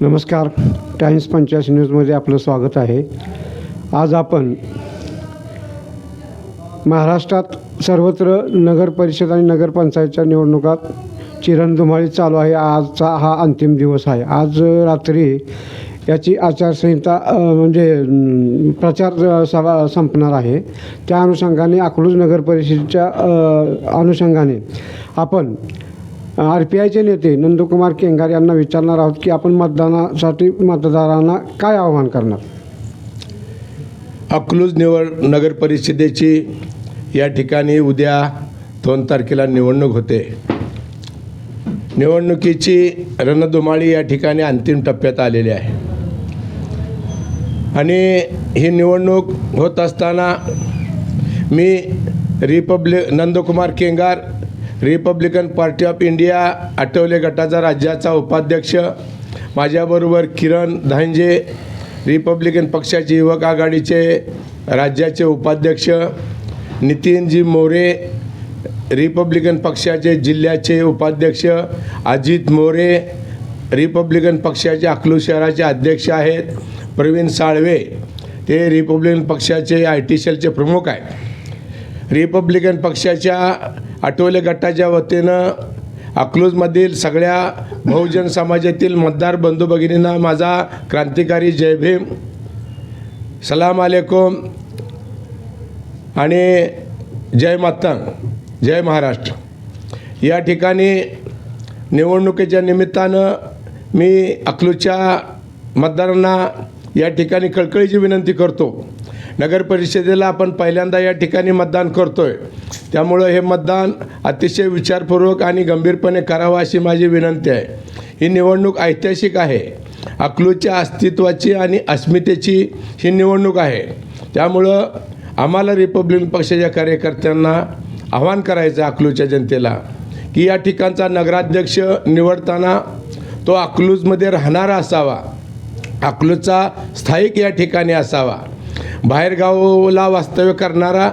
नमस्कार टाइम्स पंचायत न्यूजमध्ये आपलं स्वागत आहे. आज आपण महाराष्ट्रात सर्वत्र नगरपरिषद आणि नगरपंचायतच्या निवडणुकात चिरणधुमाळी चालू आहे. आजचा हा अंतिम दिवस आहे. आज रात्री याची आचारसंहिता म्हणजे प्रचार सभा संपणार आहे. त्या अनुषंगाने अकलूज नगर परिषदेच्या अनुषंगाने आपण आर पी आयचे नेते नंदकुमार केंगार यांना विचारणार आहोत की आपण मतदानासाठी मतदारांना काय आवाहन करणार? अकलूज निवड नगर परिषदेची या ठिकाणी उद्या दोन तारखेला निवडणूक होते. निवडणुकीची रणधुमाळी या ठिकाणी अंतिम टप्प्यात आलेली आहे. आणि ही निवडणूक होत असताना मी republic Nandkumar Kengar Republican Party of India Athawale गटाचा राज्याचा उपाध्यक्ष माझ्याबरोबर किरण धांजे रिपब्लिकन पक्षाचे युवक आघाडीचे राज्याचे उपाध्यक्ष नितीनजी मोरे रिपब्लिकन पक्षाचे जिल्ह्याचे उपाध्यक्ष अजित मोरे रिपब्लिकन पक्षाचे अकलू शहराचे अध्यक्ष आहेत प्रवीण साळवे. ते रिपब्लिकन पक्षाचे आय टी सेलचे प्रमुख आहेत. रिपब्लिकन पक्षाच्या आठवले गटाच्या वतीनं अकलूजमधील सगळ्या बहुजन समाजातील मतदार बंधू भगिनींना माझा क्रांतिकारी जय भीम. सलाम आलेकुम. आणि जय मातंग जय महाराष्ट्र. या ठिकाणी निवडणुकीच्या निमित्तानं मी अकलूजच्या मतदारांना या ठिकाणी कळकळीची विनंती करतो. नगर परिषदेला आपण पहिल्यांदा या ठिकाणी मतदान करतोय. त्यामुळं हे मतदान अतिशय विचारपूर्वक आणि गंभीरपणे करावं अशी माझी विनंती आहे. ही निवडणूक ऐतिहासिक आहे. अकलूजच्या अस्तित्वाची आणि अस्मितेची ही निवडणूक आहे. त्यामुळं आम्हाला रिपब्लिकन पक्षाच्या कार्यकर्त्यांना आव्हान करायचं अकलूच्या जनतेला की या ठिकाणचा नगराध्यक्ष निवडताना तो अकलूजमध्ये राहणारा असावा. अकलूजचा स्थायिक या ठिकाणी असावा. बाहेरगावाला वास्तव्य करणारा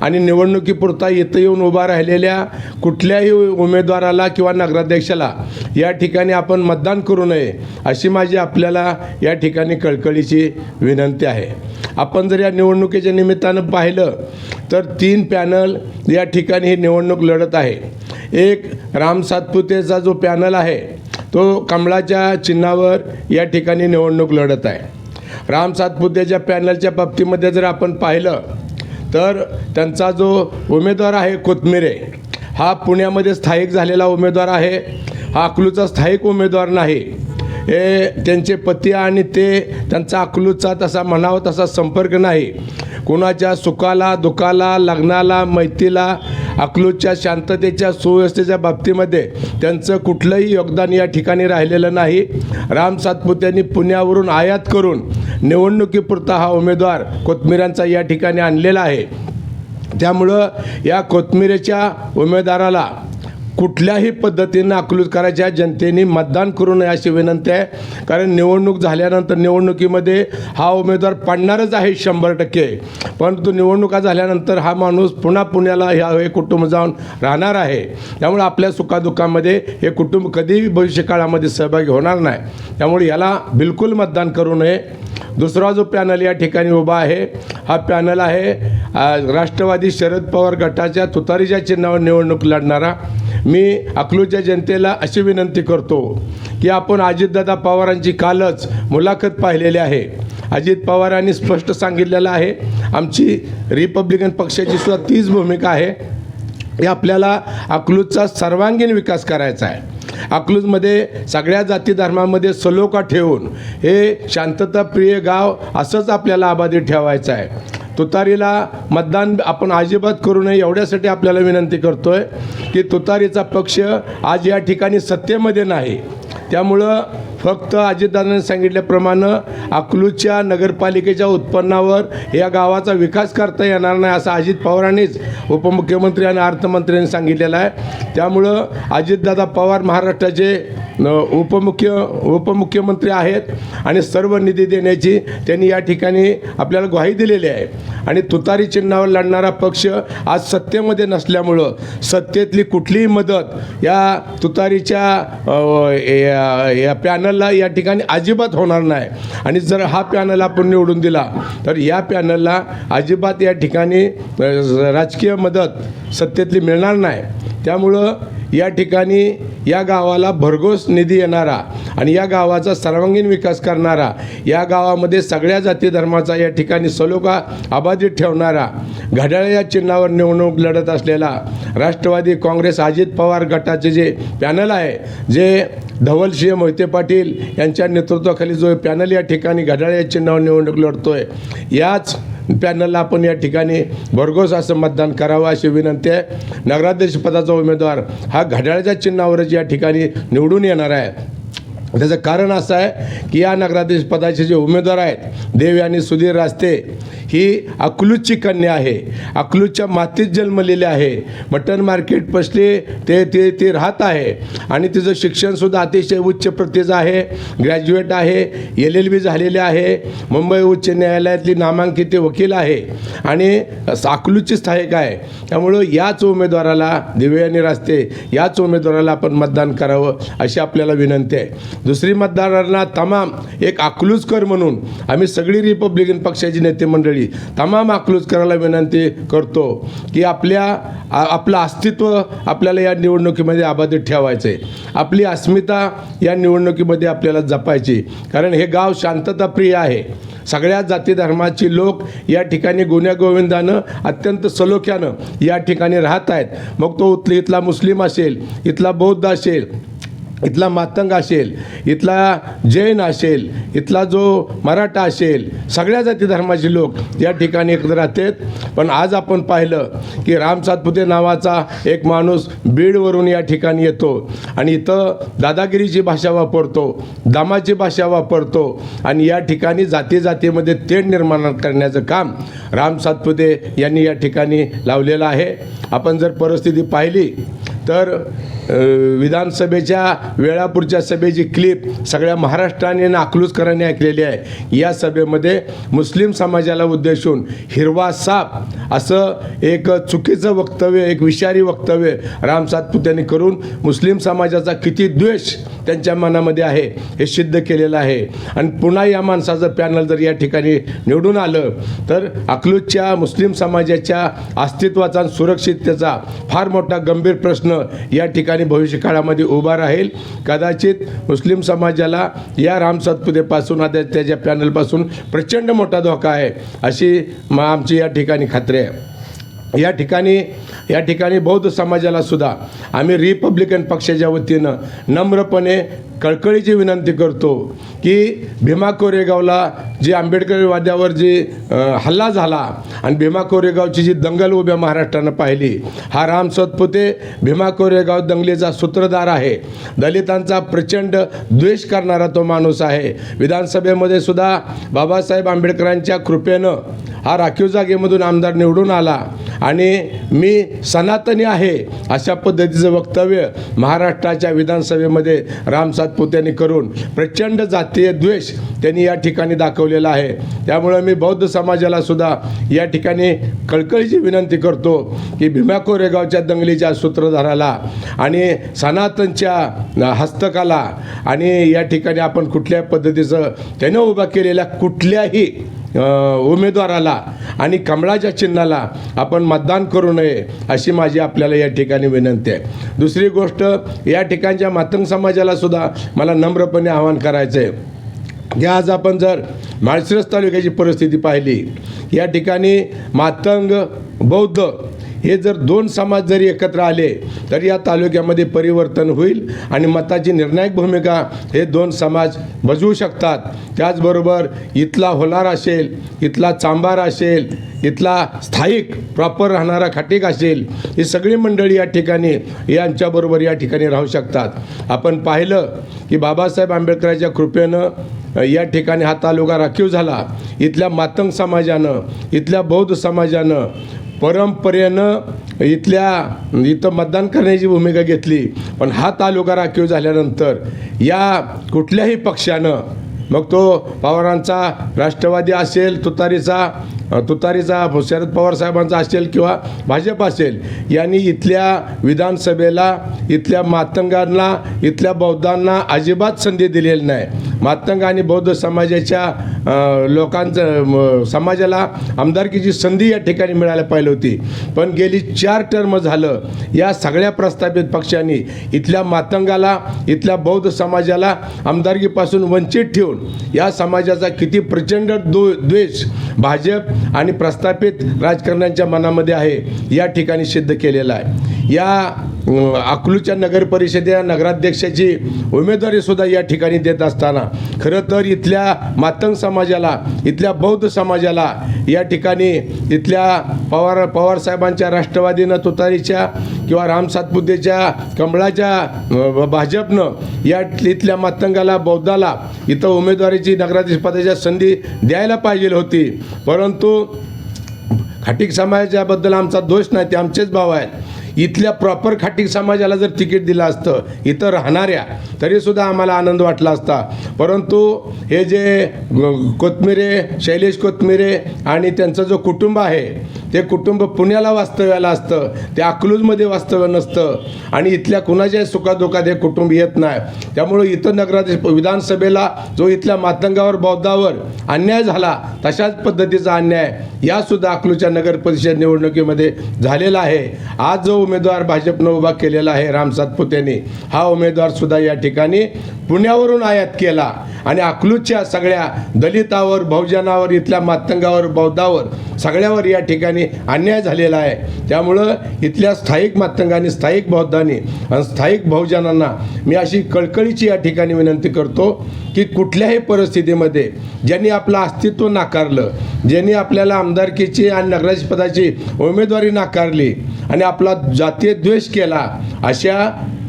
आणि निवडणुकीपुरता इथं येऊन उभा राहिलेल्या कुठल्याही उमेदवाराला किंवा नगराध्यक्षाला या ठिकाणी आपण मतदान करू नये अशी माझी आपल्याला या ठिकाणी कळकळीची विनंती आहे. आपण जर या निवडणुकीच्या निमित्तानं पाहिलं तर तीन पॅनल या ठिकाणी ही निवडणूक लढत आहे. एक राम सातपुतेचा जो पॅनल आहे तो कमळाच्या चिन्हावर या ठिकाणी निवडणूक लढत आहे. राम सातपुतेच्या पॅनलच्या बाबतीमध्ये जर आपण पाहिलं तर त्यांचा जो उमेदवार आहे कोथमिरे हा पुण्यामध्ये स्थायिक झालेला उमेदवार आहे. हा अकलूचा स्थायिक उमेदवार नाही. हे त्यांचे पती आणि ते त्यांचा अकलूचा तसा म्हणावा तसा संपर्क नाही. कुणाच्या सुखाला दुखाला लग्नाला मैतीला अकलूजच्या शांततेच्या सुव्यवस्थेच्या बाबतीमध्ये त्यांचं कुठलंही योगदान या ठिकाणी राहिलेलं नाही. राम सातपुत्यांनी पुण्यावरून आयात करून निवडणुकीपुरता हा उमेदवार कोथमिरांचा या ठिकाणी आणलेला आहे. त्यामुळं या कोथमिरेच्या उमेदवाराला कुठल्याही पद्धतीनं अकलूज करायच्या जनतेने मतदान करू नये अशी विनंती आहे. कारण निवडणूक झाल्यानंतर निवडणुकीमध्ये हा उमेदवार पडणारच आहे शंभर टक्के. परंतु निवडणुका झाल्यानंतर हा माणूस पुन्हा पुण्याला ह्या हे कुटुंब जाऊन राहणार आहे. त्यामुळे आपल्या सुखादुखामध्ये हे कुटुंब कधीही भविष्यकाळामध्ये सहभागी होणार नाही. त्यामुळे याला बिलकुल मतदान करू नये. दुसरा जो पॅनल या ठिकाणी उभा आहे हा पॅनल आहे राष्ट्रवादी शरद पवार गटाच्या तुतारीच्या चिन्हावर निवडणूक लढणारा. मी अकलूजच्या जनतेला अशी विनंती करतो की आपण अजितदादा पवारांची कालच मुलाखत पाहिलेली आहे. अजित पवारांनी स्पष्ट सांगितलेलं आहे आमची रिपब्लिकन पक्षाची सुद्धा तीच भूमिका आहे. की आपल्याला अकलूजचा सर्वांगीण विकास करायचा आहे. अकलूजमध्ये सगळ्या जाती धर्मामध्ये सलोखा ठेवून हे शांतताप्रिय गाव असंच आपल्याला आबादी ठेवायचं आहे. तुतारीला मतदान आपण अजिबात करू नये एवढ्यासाठी आपल्याला विनंती करतोय की तुतारीचा पक्ष आज या ठिकाणी सत्तेमध्ये नाही. त्यामुळं फक्त अजितदादांनी सांगितल्याप्रमाणे अकलूजच्या नगरपालिकेच्या उत्पन्नावर या गावाचा विकास करता येणार नाही असं अजित पवारांनीच उपमुख्यमंत्री आणि अर्थमंत्र्यांनी सांगितलेलं आहे. त्यामुळं अजितदादा पवार महाराष्ट्राचे उपमुख्य उपमुख्यमंत्री आहेत आणि सर्व निधी देण्याची त्यांनी या ठिकाणी आपल्याला ग्वाही दिलेली आहे. आणि तुतारी चिन्हावर लढणारा पक्ष आज सत्तेमध्ये नसल्यामुळं सत्तेतली कुठलीही मदत या तुतारीच्या या पॅनल पॅनलला या ठिकाणी अजिबात होणार नाही. आणि जर हा पॅनल आपण निवडून दिला तर या पॅनलला अजिबात या ठिकाणी राजकीय मदत सत्तेतली मिळणार नाही. त्यामुळं या ठिकाणी या गावाला भरघोस निधी येणारा आणि या गावाचा सर्वांगीण विकास करणारा या गावामध्ये सगळ्या जाती धर्माचा या ठिकाणी सलोखा अबाधित ठेवणारा घड्याळ या चिन्हावर निवडणूक लढत असलेला राष्ट्रवादी काँग्रेस अजित पवार गटाचे जे पॅनल आहे जे धवल सिंह मोहिते पाटील यांच्या नेतृत्वाखाली जो पॅनल या ठिकाणी घड्याळ या चिन्हावर निवडणूक लढतोय याच पॅनलला आपण या ठिकाणी भरघोस असं मतदान करावं अशी विनंती आहे. नगराध्यक्षपदाचा उमेदवार हा घड्याळच्या चिन्हावरच या ठिकाणी निवडून येणार आहे. त्याचं कारण असं आहे की या नगराध्यक्ष पदाचे जे उमेदवार आहेत देव आणि सुधीर रास्ते ही अकलूजची कन्या आहे. अकलूजच्या मातीत जन्मलेली आहे. मटन मार्केट पसले ते ते ते राहत आहे. आणि तिचं शिक्षणसुद्धा अतिशय उच्च प्रतीचं आहे. ग्रॅज्युएट आहे. एल एल बी झालेले आहे. मुंबई उच्च न्यायालयातली नामांकित वकील आहे. आणि अकलूजची स्थायिक आहे. त्यामुळं याच उमेदवाराला दिव्यानी रास्ते याच उमेदवाराला आपण मतदान करावं अशी आपल्याला विनंती आहे. दुसरी मतदारांना तमाम एक अकलूजकर म्हणून आम्ही सगळी रिपब्लिकन पक्षाची नेते मंडळी तमाम अकलूजकराला विनंती करतो की आपल्या आपलं अस्तित्व आपल्याला या निवडणुकीमध्ये अबाधित ठेवायचं आहे आपली अस्मिता या निवडणुकीमध्ये आपल्याला जपायची. कारण हे गाव शांतताप्रिय आहे. सगळ्या जाती धर्माची लोक या ठिकाणी गुण्यागोविंदानं अत्यंत सलोख्यानं या ठिकाणी राहत आहेत. मग तो उथली इथला मुस्लिम असेल इथला बौद्ध असेल इथला मातंग असेल इथला जैन असेल इथला जो मराठा असेल सगळ्या जाती धर्माचे लोक या ठिकाणी एकत्र राहतात. पण आज आपण पाहिलं की राम सातपुते नावाचा एक माणूस बीडवरून या ठिकाणी येतो आणि इथं दादागिरीची भाषा वापरतो दामाची भाषा वापरतो आणि या ठिकाणी जाती जातीमध्ये तेढ निर्माण करण्याचं काम राम सातपुते यांनी या ठिकाणी लावलेलं आहे. आपण जर परिस्थिती पाहिली तर विधानसभेच्या वेळापूरच्या सभेची क्लिप सगळ्या महाराष्ट्राने आणि अकलूजकरांनी ऐकलेली आहे. या सभेमध्ये मुस्लिम समाजाला उद्देशून हिरवा साप असं एक चुकीचं वक्तव्य एक विषारी वक्तव्य राम सातपुत्यांनी करून मुस्लिम समाजाचा किती द्वेष त्यांच्या मनामध्ये आहे हे सिद्ध केलेलं आहे. आणि पुन्हा या माणसाचं पॅनल जर या ठिकाणी निवडून आलं तर अकलूजच्या मुस्लिम समाजाच्या अस्तित्वाचा आणि सुरक्षिततेचा फार मोठा गंभीर प्रश्न या ठिकाणी भविष्यकाळामध्ये उभा राहील. कदाचित मुस्लिम समाजाला या राम सातपुतेपासून आता त्याच्या पॅनलपासून प्रचंड मोठा धोका आहे अशी मग आमची या ठिकाणी खात्री आहे. या ठिकाणी या ठिकाणी बौद्ध समाजाला सुद्धा आम्ही रिपब्लिकन पक्षाच्या वतीनं नम्रपणे कळकळीची विनंती करतो की भीमा कोरेगावला जी आंबेडकर वाद्यावर जी हल्ला झाला आणि भीमा कोरेगावची जी दंगल उभ्या महाराष्ट्रानं पाहिली हा राम सतपुते भीमा कोरेगाव दंगलीचा सूत्रधार आहे. दलितांचा प्रचंड द्वेष करणारा तो माणूस आहे. विधानसभेमध्ये सुद्धा बाबासाहेब आंबेडकरांच्या कृपेनं हा राखीव जागेमधून आमदार निवडून आला आणि मी सनातनी आहे अशा पद्धतीचं वक्तव्य महाराष्ट्राच्या विधानसभेमध्ये राम सातपुत्यांनी करून प्रचंड जातीय द्वेष त्यांनी या ठिकाणी दाखवलेला आहे. त्यामुळं मी बौद्ध समाजाला सुद्धा या ठिकाणी कळकळीची विनंती करतो की भीमा कोरेगावच्या दंगलीच्या सूत्रधाराला आणि सनातनच्या हस्तकाला आणि या ठिकाणी आपण कुठल्या पद्धतीचं त्यानं उभा केलेल्या कुठल्याही उमेदवाराला आणि कमळाच्या चिन्हाला आपण मतदान करू नये अशी माझी आपल्याला या ठिकाणी विनंती आहे. दुसरी गोष्ट या ठिकाणच्या मातंग समाजाला सुद्धा मला नम्रपणे आवाहन करायचं आहे की आज आपण जर माळशिरस तालुक्याची परिस्थिती पाहिली या ठिकाणी मातंग बौद्ध हे जर दोन समाज जरी एकत्र आले तर या तालुक्यामध्ये परिवर्तन होईल आणि मताची निर्णायक भूमिका हे दोन समाज बजवू शकतात. त्याचबरोबर इथला होलार असेल इथला चांबार असेल इथला स्थायिक प्रॉपर राहणारा खाटीक असेल ही सगळी मंडळी या ठिकाणी यांच्याबरोबर या ठिकाणी राहू शकतात. आपण पाहिलं की बाबासाहेब आंबेडकरांच्या कृपेनं या ठिकाणी हा तालुका राखीव झाला. इथल्या मातंग समाजानं इथल्या बौद्ध समाजानं परंपरेनं इथल्या इथं मतदान करण्याची भूमिका घेतली. पण हा तालुका राखीव झाल्यानंतर या कुठल्याही पक्षानं मग तो पवारांचा राष्ट्रवादी असेल तुतारीचा तुतारीचा शरद पवार साहेबांचा असेल किंवा भाजप असेल यांनी इथल्या विधानसभेला इथल्या मातंगांना इथल्या बौद्धांना अजिबात संधी दिलेली नाही. मातंग आणि बौद्ध समाजाच्या लोकांचं समाजाला आमदारकीची संधी या ठिकाणी मिळायला पाहिजे होती. पण गेली चार टर्म झालं या सगळ्या प्रस्थापित पक्षांनी इथल्या मातंगाला इथल्या बौद्ध समाजाला आमदारकीपासून वंचित ठेवून या समाजाचा किती प्रचंड दो द्वेष भाजप आणि प्रस्थापित राजकारण्यांच्या मनामध्ये आहे या ठिकाणी सिद्ध केलेला आहे. या अकलूच्या नगर परिषदेच्या नगराध्यक्षाची उमेदवारी सुद्धा या ठिकाणी देत असताना खरं तर इथल्या मातंग समाजाला इथल्या बौद्ध समाजाला या ठिकाणी इथल्या पवार पवार साहेबांच्या राष्ट्रवादीनं तुतारीच्या किंवा राम सातपुतेच्या कमळाच्या भाजपनं या इथल्या मातंगाला बौद्धाला इथं उमेदवारीची नगराध्यक्ष पदाच्या संधी द्यायला पाहिजे होती. परंतु खाटिक समाजाबद्दल आमचा दोष नाही ते आमचेच भाव आहेत. इथल्या प्रॉपर खाटी समाजाला जर तिकीट दिलं असतं इथं राहणाऱ्या तरीसुद्धा आम्हाला आनंद वाटला असता. परंतु हे जे कोथमिरे शैलेश कोथमिरे आणि त्यांचं जो कुटुंब आहे ते कुटुंब पुण्याला वास्तव्याला असतं ते अकलूजमध्ये वास्तव्य नसतं आणि इथल्या कुणाच्याही सुखादुखात हे कुटुंब येत नाही. त्यामुळं इथं नगराध्यक्ष विधानसभेला जो इथल्या मातंगावर बौद्धावर अन्याय झाला तशाच पद्धतीचा अन्याय यासुद्धा अकलूच्या नगर परिषद निवडणुकीमध्ये झालेला आहे. आज जो उमेदवार भाजपनं उभा केलेला आहे राम सातपुतेने हा उमेदवार सुद्धा या ठिकाणी पुण्यावरून आयात केला. आणि अकलूजच्या सगळ्या दलितावर बहुजनावर इथल्या मातंगावर बौद्धावर सगळ्यावर या ठिकाणी अन्याय झालेला आहे. त्यामुळं इथल्या स्थायिक मातंगाने स्थायिक बौद्धांनी आणि स्थायिक बहुजनांना मी अशी कळकळीची या ठिकाणी विनंती करतो की कुठल्याही परिस्थितीमध्ये ज्यांनी आपलं अस्तित्व नाकारलं ज्यांनी आपल्याला आमदारकीची आणि नगराध्यक्षपदाची उमेदवारी नाकारली आणि आपला जातीय द्वेष केला अशा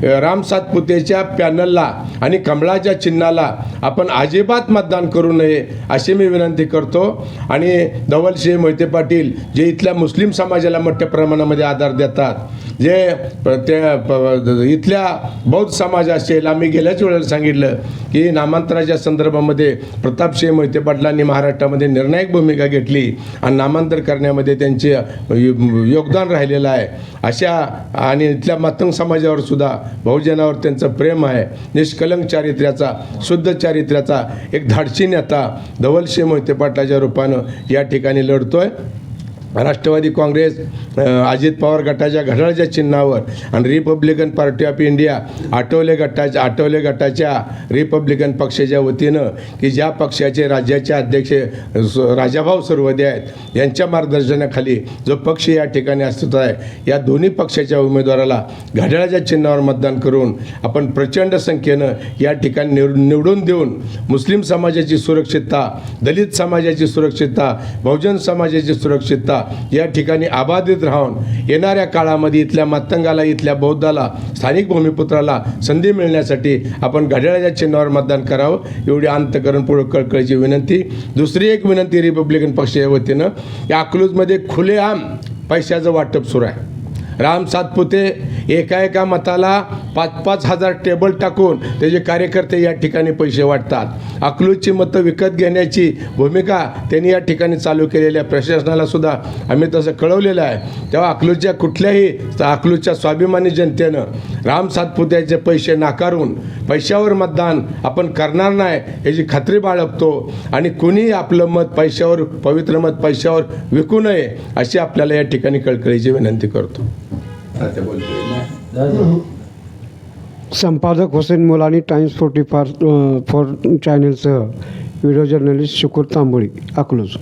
राम सातपुतेच्या पॅनलला आणि कमळाच्या चिन्हाला आपण अजिबात मतदान करू नये अशी मी विनंती करतो. आणि धवलसिंह मोहिते पाटील जे इथल्या मुस्लिम समाजाला मोठ्या प्रमाणामध्ये आधार देतात जे प- ते प- इथल्या बौद्ध समाज असेल आम्ही गेल्याच वेळेला सांगितलं की नामांतराच्या संदर्भामध्ये प्रतापसिंह मोहिते पाटलांनी महाराष्ट्रामध्ये निर्णायक भूमिका घेतली आणि नामांतर करण्यामध्ये त्यांचे योगदान राहिलेलं आहे. अशा आणि इथल्या मातंग समाजावर सुद्धा बहुजनावर त्यांचं प्रेम आहे. निष्कलंक चारित्र्याचा शुद्ध चारित्र्याचा एक धाडसी नेता धवलशी मोहिते पाटलाच्या रूपानं या ठिकाणी लढतोय. राष्ट्रवादी काँग्रेस अजित पवार गटाच्या घड्याळाच्या चिन्हावर आणि Republican Party of India Athawale गटाच्या आठवले गटाच्या रिपब्लिकन पक्षाच्या वतीनं की ज्या पक्षाचे राज्याचे अध्यक्ष स- राजाभाऊ सर्वदे आहेत यांच्या मार्गदर्शनाखाली जो पक्ष या ठिकाणी अस्तित्व आहे या दोन्ही पक्षाच्या उमेदवाराला घड्याळाच्या चिन्हावर मतदान करून आपण प्रचंड संख्येनं या ठिकाणी निव निवडून देऊन मुस्लिम समाजाची सुरक्षितता दलित समाजाची सुरक्षितता बहुजन समाजाची सुरक्षितता या ठिकाणी अबाधित राहून येणाऱ्या काळामध्ये इथल्या मतंगाला इथल्या बौद्धाला स्थानिक भूमिपुत्राला संधी मिळण्यासाठी आपण घड्याळाच्या चिन्हावर मतदान करावं. एवढी अंतकरण पुढं कळकळीची विनंती. दुसरी एक विनंती रिपब्लिकन पक्षाच्या वतीनं या अकलूजमध्ये खुलेआम पैशाचं वाटप सुरू आहे. राम सातपुते एका एका मताला पाच पाच हजार टेबल टाकून त्याचे कार्यकर्ते या ठिकाणी पैसे वाटतात. अकलूजची मतं विकत घेण्याची भूमिका त्यांनी या ठिकाणी चालू केलेल्या प्रशासनाला सुद्धा आम्ही तसं कळवलेलं आहे. तेव्हा अकलूजच्या कुठल्याही अकलूजच्या स्वाभिमानी जनतेनं राम सातपुत्याचे पैसे नाकारून पैशावर मतदान आपण करणार नाही याची खात्री बाळगतो आणि कुणीही आपलं मत पैशावर पवित्र मत पैशावर विकू नये अशी आपल्याला या ठिकाणी कळकळीची विनंती करतो. संपादक Hussain Mulani Times forty four four चॅनलसह video journalist Shukur Tamboli Akluj.